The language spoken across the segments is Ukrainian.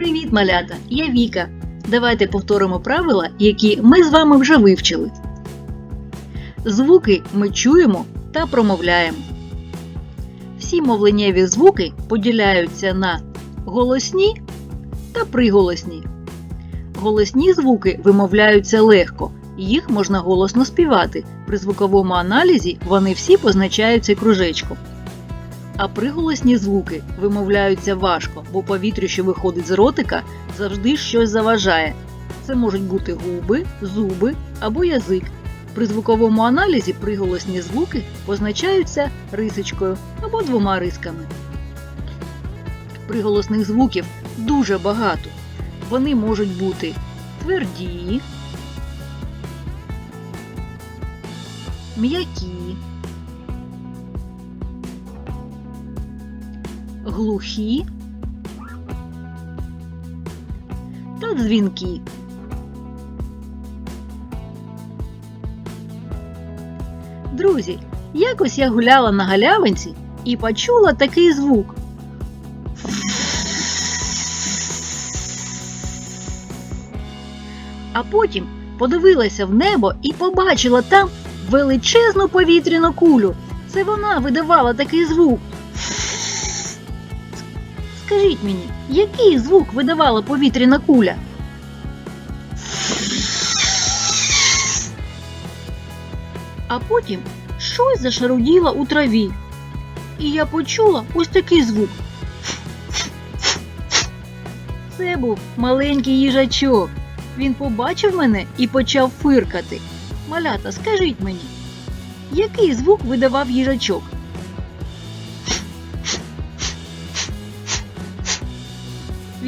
Привіт, малята! Я Віка. Давайте повторимо правила, які ми з вами вже вивчили. Звуки ми чуємо та промовляємо. Всі мовленнєві звуки поділяються на голосні та приголосні. Голосні звуки вимовляються легко, їх можна голосно співати. При звуковому аналізі вони всі позначаються кружечком. А приголосні звуки вимовляються важко, бо повітрю, що виходить з ротика, завжди щось заважає. Це можуть бути губи, зуби або язик. При звуковому аналізі приголосні звуки позначаються рисочкою або двома рисками. Приголосних звуків дуже багато. Вони можуть бути тверді, м'які, глухі та дзвінкі. Друзі, якось я гуляла на галявинці і почула такий звук. А потім подивилася в небо і побачила там величезну повітряну кулю. Це вона видавала такий звук. Скажіть мені, який звук видавала повітряна куля? А потім щось зашаруділо у траві. І я почула ось такий звук. Це був маленький їжачок. Він побачив мене і почав фиркати. Малята, скажіть мені, який звук видавав їжачок?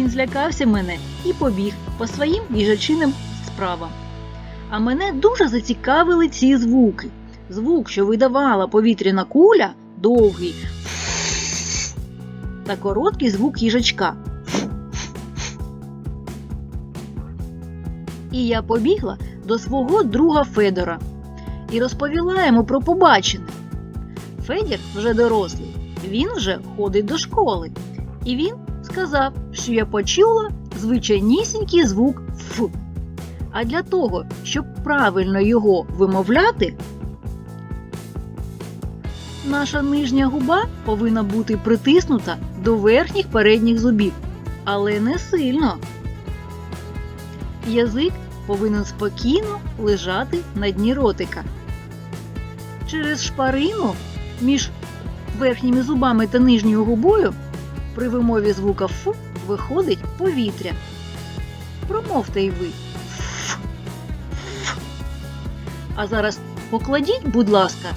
Він злякався мене і побіг по своїм їжачиним справам. А мене дуже зацікавили ці звуки. Звук, що видавала повітряна куля, довгий, та короткий звук їжачка. І я побігла до свого друга Федора і розповіла йому про побачене. Федір вже дорослий, він вже ходить до школи, і він сказав, що я почула звичайнісінький звук Ф. А для того, щоб правильно його вимовляти, наша нижня губа повинна бути притиснута до верхніх передніх зубів, але не сильно. Язик повинен спокійно лежати на дні ротика. Через шпарину між верхніми зубами та нижньою губою при вимові звука Ф виходить повітря. Промовте й ви. Ф. А зараз покладіть, будь ласка,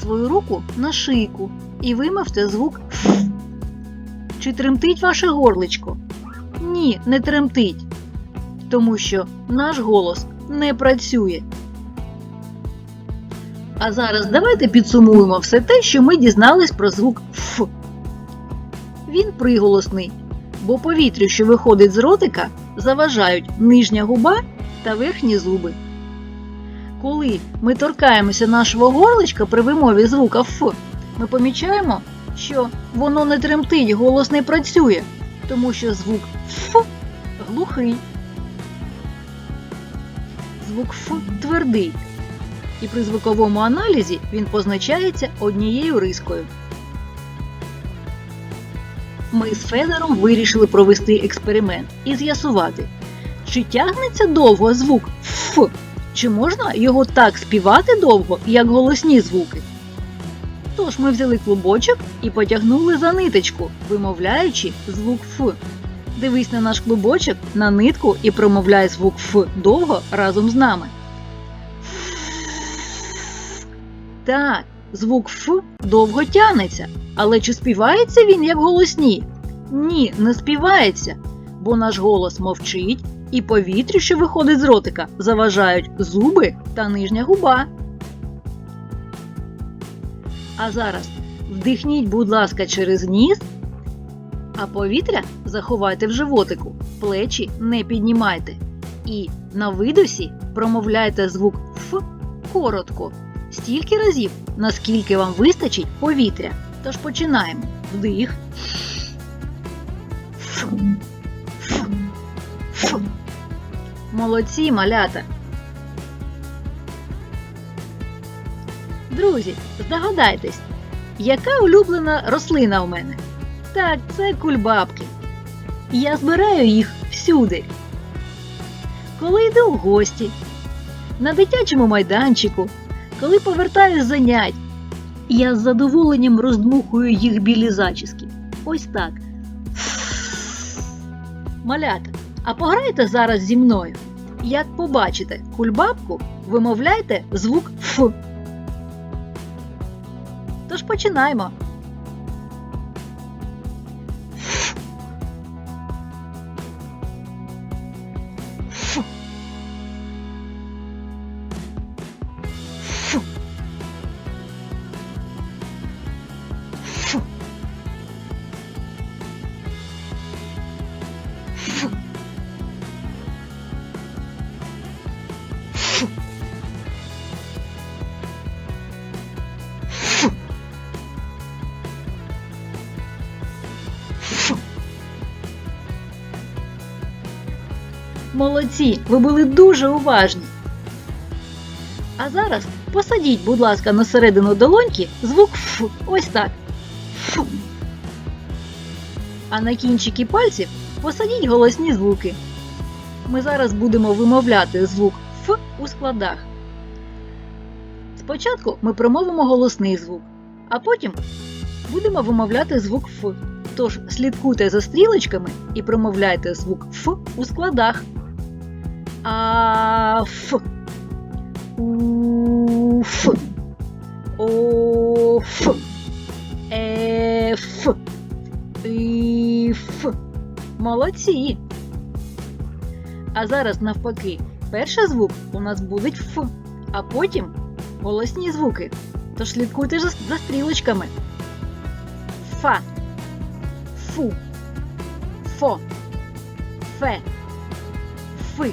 свою руку на шийку і вимовте звук Ф. Чи тремтить ваше горличко? Ні, не тремтить. Тому що наш голос не працює. А зараз давайте підсумуємо все те, що ми дізнались про звук Ф. Він приголосний, бо повітрю, що виходить з ротика, заважають нижня губа та верхні зуби. Коли ми торкаємося нашого горличка при вимові звука Ф, ми помічаємо, що воно не тремтить, голос не працює, тому що звук Ф глухий. Звук Ф твердий, і при звуковому аналізі він позначається однією рискою. Ми з Федором вирішили провести експеримент і з'ясувати, чи тягнеться довго звук Ф, чи можна його так співати довго, як голосні звуки. Тож ми взяли клубочок і потягнули за ниточку, вимовляючи звук Ф. Дивись на наш клубочок, на нитку і промовляй звук Ф довго разом з нами. Так, звук Ф довго тягнеться, але чи співається він як голосні? Ні, не співається, бо наш голос мовчить і повітрю, що виходить з ротика, заважають зуби та нижня губа. А зараз вдихніть, будь ласка, через ніс, а повітря заховайте в животику, плечі не піднімайте. І на видосі промовляйте звук Ф коротко, стільки разів, наскільки вам вистачить повітря. Тож починаємо. Вдих. Молодці, малята! Друзі, здогадайтесь, яка улюблена рослина у мене? Так, це кульбабки. Я збираю їх всюди. Коли йду в гості, на дитячому майданчику, коли повертаюсь занять, я з задоволенням роздмухую їх білі зачіски. Ось так. Малята, а пограйте зараз зі мною. Як побачите кульбабку, вимовляйте звук Ф. Тож починаємо. Молодці, ви були дуже уважні. А зараз посадіть, будь ласка, на середину долоньки звук Ф. Ось так. Ф. А на кінчики пальців посадіть голосні звуки. Ми зараз будемо вимовляти звук Ф у складах. Спочатку ми промовимо голосний звук, а потім будемо вимовляти звук Ф. Тож слідкуйте за стрілочками і промовляйте звук Ф у складах. А Ф. У Ф. О Ф. Е Ф. І Ф. Молодці. А зараз навпаки, перший звук у нас буде Ф, а потім голосні звуки. Тож слідкуйте за стрілочками. Фа. Фу. Фо. Фе. Фи.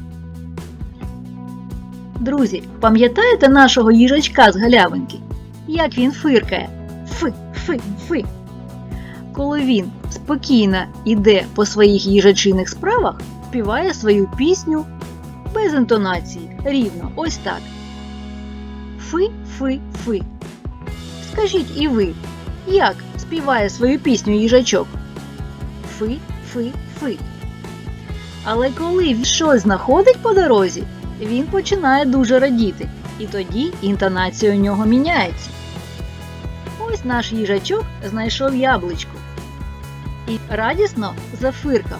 Друзі, пам'ятаєте нашого їжачка з галявинки? Як він фиркає? Фи, фи, фи. Коли він спокійно йде по своїх їжачиних справах, співає свою пісню без інтонації, рівно, ось так. Фи, фи, фи. Скажіть і ви, як співає свою пісню їжачок? Фи, фи, фи. Але коли він щось знаходить по дорозі, він починає дуже радіти, і тоді інтонація у нього міняється. Ось наш їжачок знайшов яблучко і радісно зафиркав.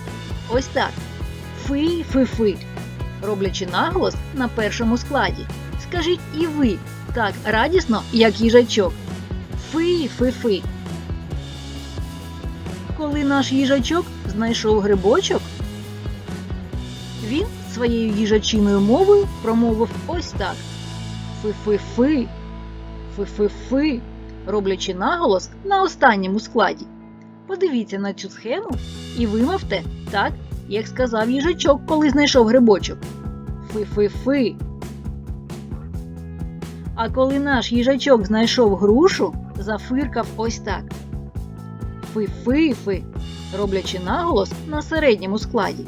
Ось так. Фи-фи-фи, роблячи наголос на першому складі. Скажіть і ви так радісно, як їжачок. Фи-фи-фи. Коли наш їжачок знайшов грибочок, своєю їжачиною мовою промовив ось так: Фи-фи-фи, фи-фи-фи, роблячи наголос на останньому складі. Подивіться на цю схему і вимовте так, як сказав їжачок, коли знайшов грибочок. Фи-фи-фи. А коли наш їжачок знайшов грушу, зафиркав ось так. Фи-фи-фи, роблячи наголос на середньому складі.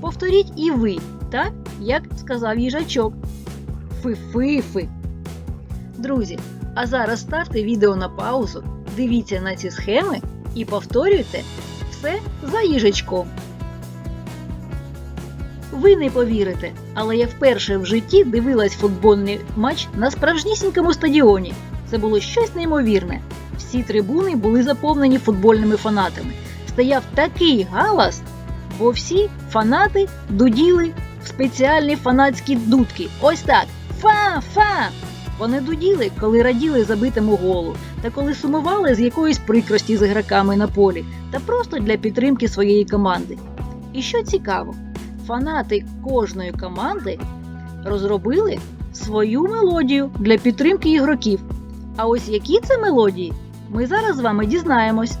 Повторіть і ви, так, як сказав їжачок. Фи-фи-фи. Друзі, а зараз ставте відео на паузу, дивіться на ці схеми і повторюйте все за їжачком. Ви не повірите, але я вперше в житті дивилась футбольний матч на справжнісінькому стадіоні. Це було щось неймовірне. Всі трибуни були заповнені футбольними фанатами. Стояв такий галас, бо всі фанати дуділи в спеціальні фанатські дудки. Ось так. Фа-фа! Вони дуділи, коли раділи забитому голу, та коли сумували з якоїсь прикрості з ігроками на полі, та просто для підтримки своєї команди. І що цікаво, фанати кожної команди розробили свою мелодію для підтримки ігроків. А ось які це мелодії, ми зараз з вами дізнаємось.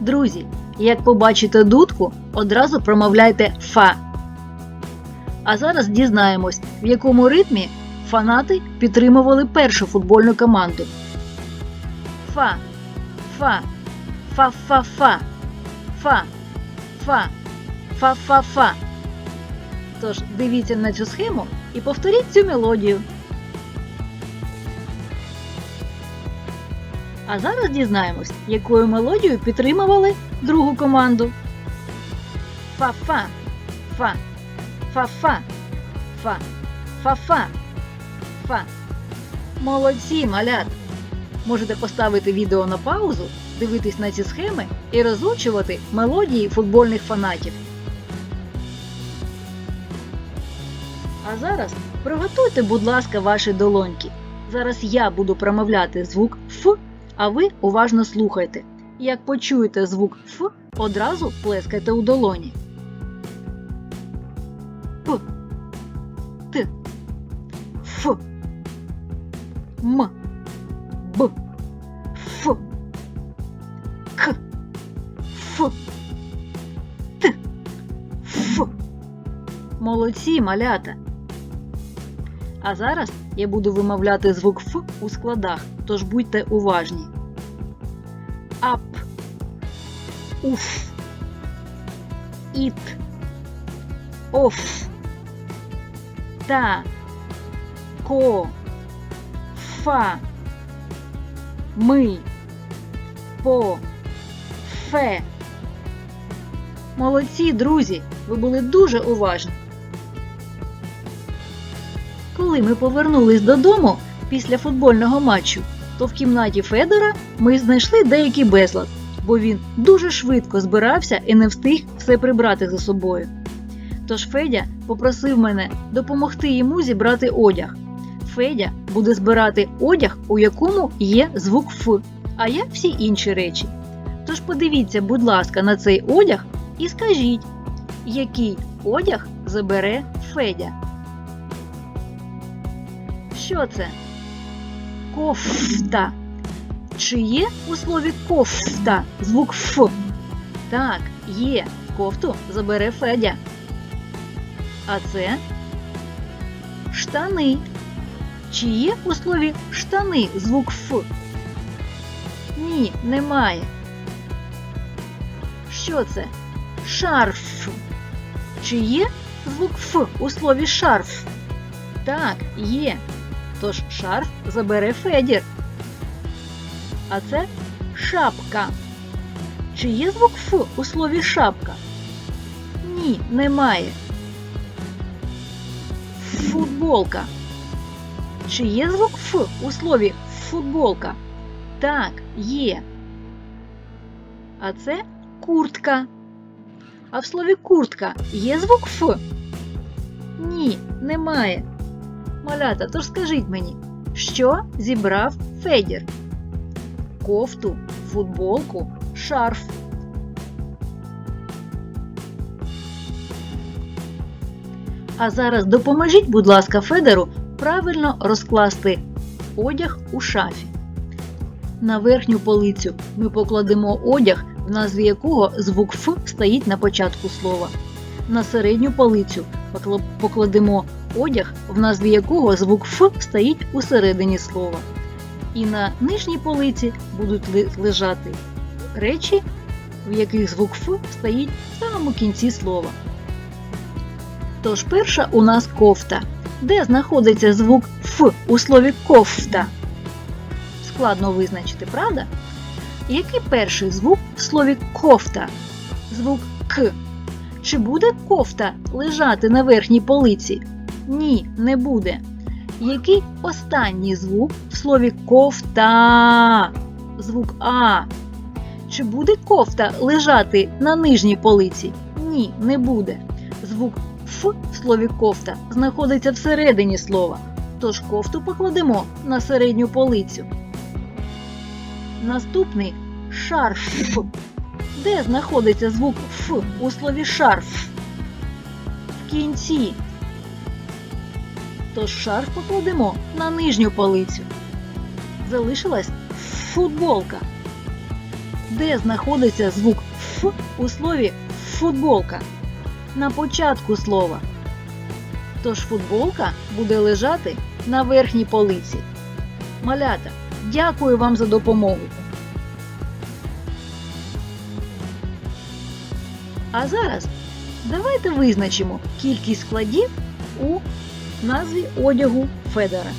Друзі, як побачите дудку, одразу промовляйте фа. А зараз дізнаємось, в якому ритмі фанати підтримували першу футбольну команду. Фа, фа, фа-фа-фа, фа, фа, фа-фа-фа. Тож дивіться на цю схему і повторіть цю мелодію. А зараз дізнаємось, якою мелодією підтримували другу команду. Фа-фа, фа, фа-фа, фа, фа-фа, фа. Молодці, малят! Можете поставити відео на паузу, дивитись на ці схеми і розучувати мелодії футбольних фанатів. А зараз приготуйте, будь ласка, ваші долоньки. Зараз я буду промовляти звук Ф, а ви уважно слухайте. Як почуєте звук Ф, одразу плескайте у долоні. П. Т. Ф. М. Б. Ф. К. Ф. Т. Ф. Молодці, малята! А зараз я буду вимовляти звук Ф у складах, тож будьте уважні. Ап. Уф. Іт. Оф. Та. Ко. Фа. Ми. По. Фе. Молодці, друзі! Ви були дуже уважні. Коли ми повернулись додому після футбольного матчу, то в кімнаті Федора ми знайшли деякий безлад, бо він дуже швидко збирався і не встиг все прибрати за собою. Тож Федя попросив мене допомогти йому зібрати одяг. Федя буде збирати одяг, у якому є звук Ф, а я всі інші речі. Тож подивіться, будь ласка, на цей одяг і скажіть, який одяг забере Федя. Що це? Кофта. Чи є у слові кофта звук Ф? Так, є. Кофту забере Федя. А це штани. Чи є у слові штани звук Ф? Ні, немає. Що це? Шарф. Чи є звук Ф у слові шарф? Так, є. Тож шарф забере Федір. А це шапка. Чи є звук Ф у слові шапка? Ні, немає. Футболка. Чи є звук Ф у слові футболка? Так, є. А це куртка. А в слові куртка є звук Ф? Ні, немає. Малята, тож скажіть мені, що зібрав Федір? Кофту, футболку, шарф. А зараз допоможіть, будь ласка, Федеру правильно розкласти одяг у шафі. На верхню полицю ми покладемо одяг, в назві якого звук Ф стоїть на початку слова. На середню полицю покладемо одяг, в назві якого звук Ф стоїть у середині слова. І на нижній полиці будуть лежати речі, в яких звук Ф стоїть в самому кінці слова. Тож перша у нас кофта. Де знаходиться звук Ф у слові кофта? Складно визначити, правда? Який перший звук в слові кофта? Звук К. Чи буде кофта лежати на верхній полиці? Ні, не буде. Який останній звук в слові кофта? Звук А. Чи буде кофта лежати на нижній полиці? Ні, не буде. Звук Ф в слові кофта знаходиться всередині слова, тож кофту покладемо на середню полицю. Наступний шарф. Де знаходиться звук Ф у слові шарф? в кінці. Тож шарф покладемо на нижню полицю. Залишилась футболка. Де знаходиться звук Ф у слові футболка? На початку слова. Тож футболка буде лежати на верхній полиці. Малята, дякую вам за допомогу. А зараз давайте визначимо кількість складів у назві одягу Федора.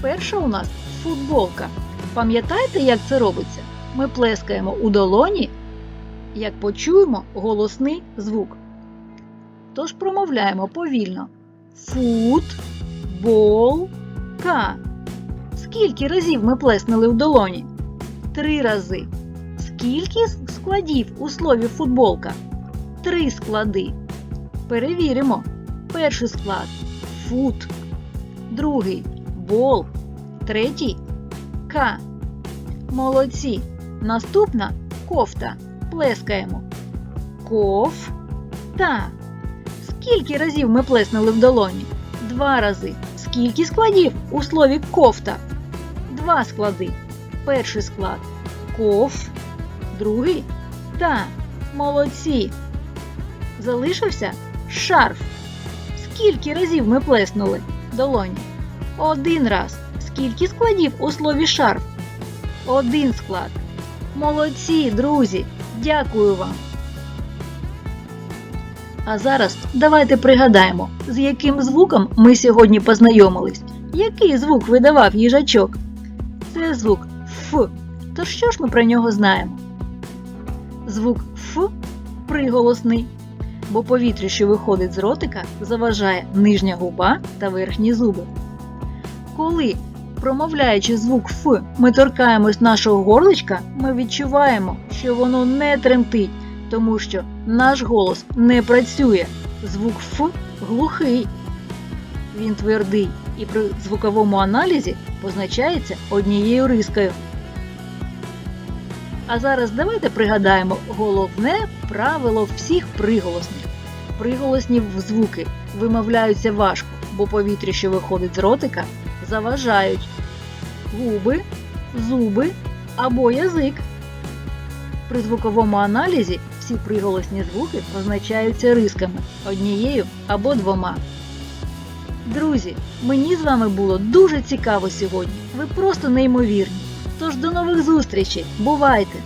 Перша у нас футболка. Пам'ятаєте, як це робиться? Ми плескаємо у долоні, як почуємо голосний звук. Тож промовляємо повільно. Футболка. Скільки разів ми плеснули у долоні? Три рази. Скільки складів у слові футболка? Три склади. Перевіримо. Перший склад фут. Другий бол. Третій К. Молодці. Наступна кофта. Плескаємо. Кофта. Скільки разів ми плеснули в долоні? Два рази. Скільки складів у слові кофта? Два склади. Перший склад коф, другий та. Молодці. Залишився шарф. Скільки разів ми плеснули долоні? Один раз. Скільки складів у слові шарф? Один склад. Молодці, друзі! Дякую вам! А зараз давайте пригадаємо, з яким звуком ми сьогодні познайомились. Який звук видавав їжачок? Це звук Ф. То що ж ми про нього знаємо? Звук Ф приголосний, бо повітря, що виходить з ротика, заважає нижня губа та верхні зуби. Коли, промовляючи звук Ф, ми торкаємось нашого горличка, ми відчуваємо, що воно не тремтить, тому що наш голос не працює. Звук Ф глухий. Він твердий і при звуковому аналізі позначається однією рискою. А зараз давайте пригадаємо головне правило всіх приголосних. Приголосні звуки вимовляються важко, бо повітря, що виходить з ротика, заважають губи, зуби або язик. При звуковому аналізі всі приголосні звуки позначаються рисками однією або двома. Друзі, мені з вами було дуже цікаво сьогодні. Ви просто неймовірні. Тож до нових зустрічей. Бувайте!